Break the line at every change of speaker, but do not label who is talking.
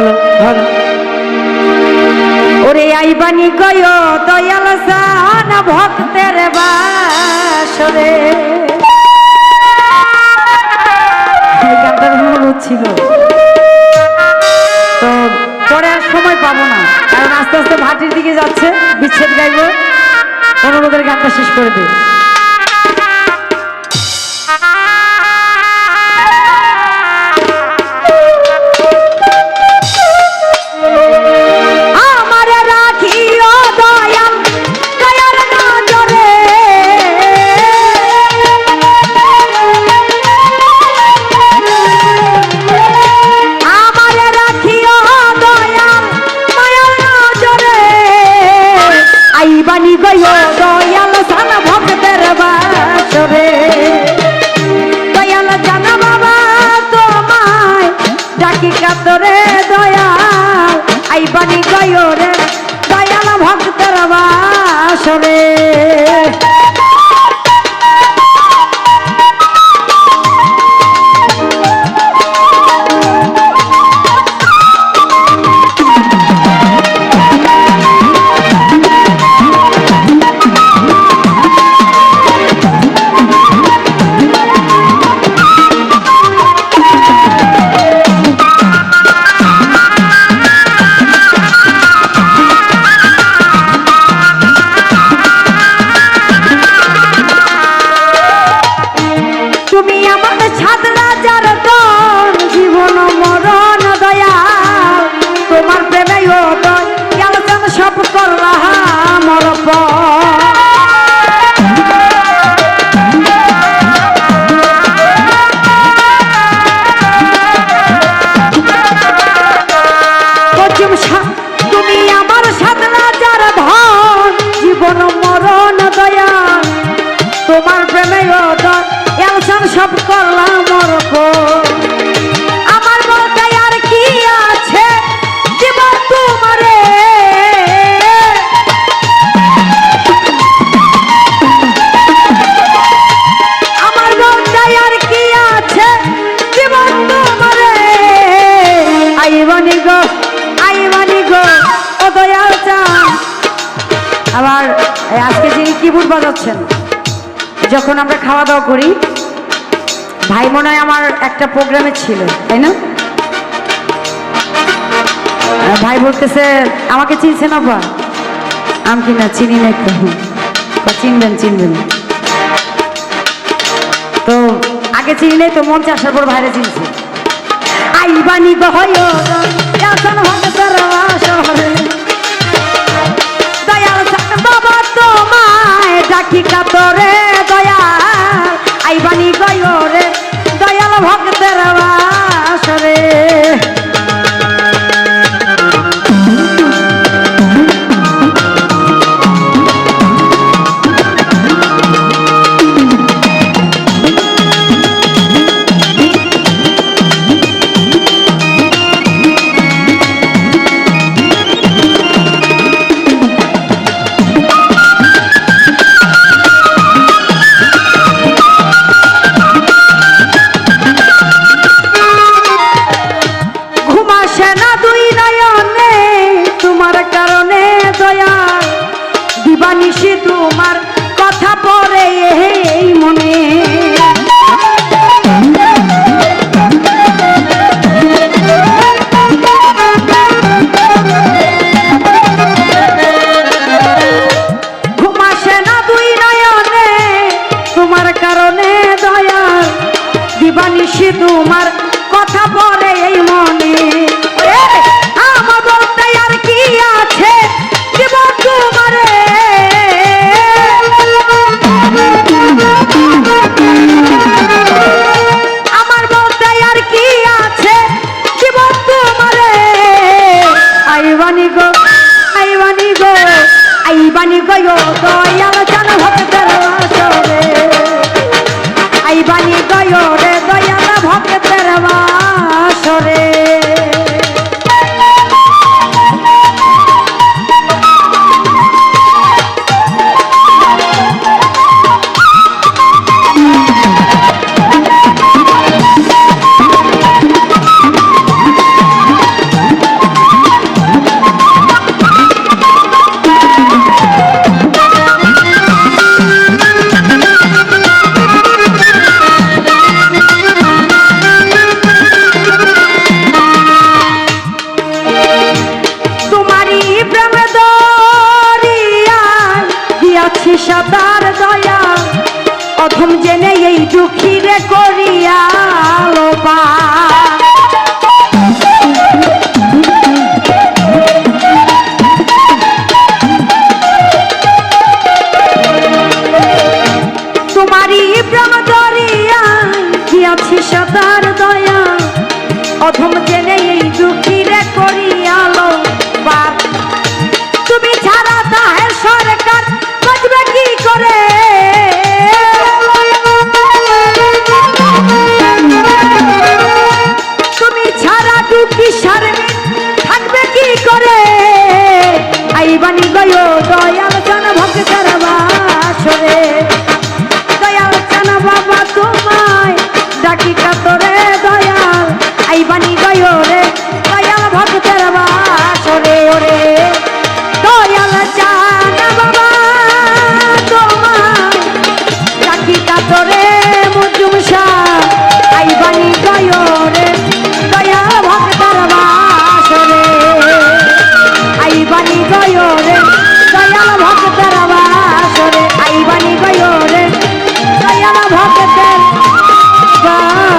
হলো হলো ওরে আইবানি গয় দয়াল সান ভক্তের বাসরে। এই গানটার মূল ছিল। তো পরে আর সময় পাবো না, কারণ আস্তে আস্তে ভাটির দিকে যাচ্ছে, বিচ্ছেদ গাইব। অনুরোধের গানটা শেষ করে দিই। দয়াল সান ভক্তের বাসরে। দয়াল জানা বাবা তোমায় ডাকি কাতরে দয়াল। আইবানি গয়ো রে দয়াল ভক্তের বাসরে। কিবোর্ড বাজাচ্ছেন। যখন আমরা খাওয়া দাওয়া করি, ভাই মনে আমার একটা প্রোগ্রামে ছিল, তাই না? ভাই বলতেছে, আমাকে চিনছেন আপা আমি কি না চিনি না একটু। বা চিনবেন চিনবেন। তো আগে চিনি নাই তো মঞ্চে আসার পর ভাইরে চিনছি। আইবানি গহয় দিবানিশি আইবানি গয় পয়সা তার দয়া অধম জেনে এই দুঃখী রে করিয়া লোপা। তোমারই প্রাণ দরিয়া কি আছে দয়া? অধম জেনে ভক্তের আইবানি গয়রে। দয়াল ভক্তের গা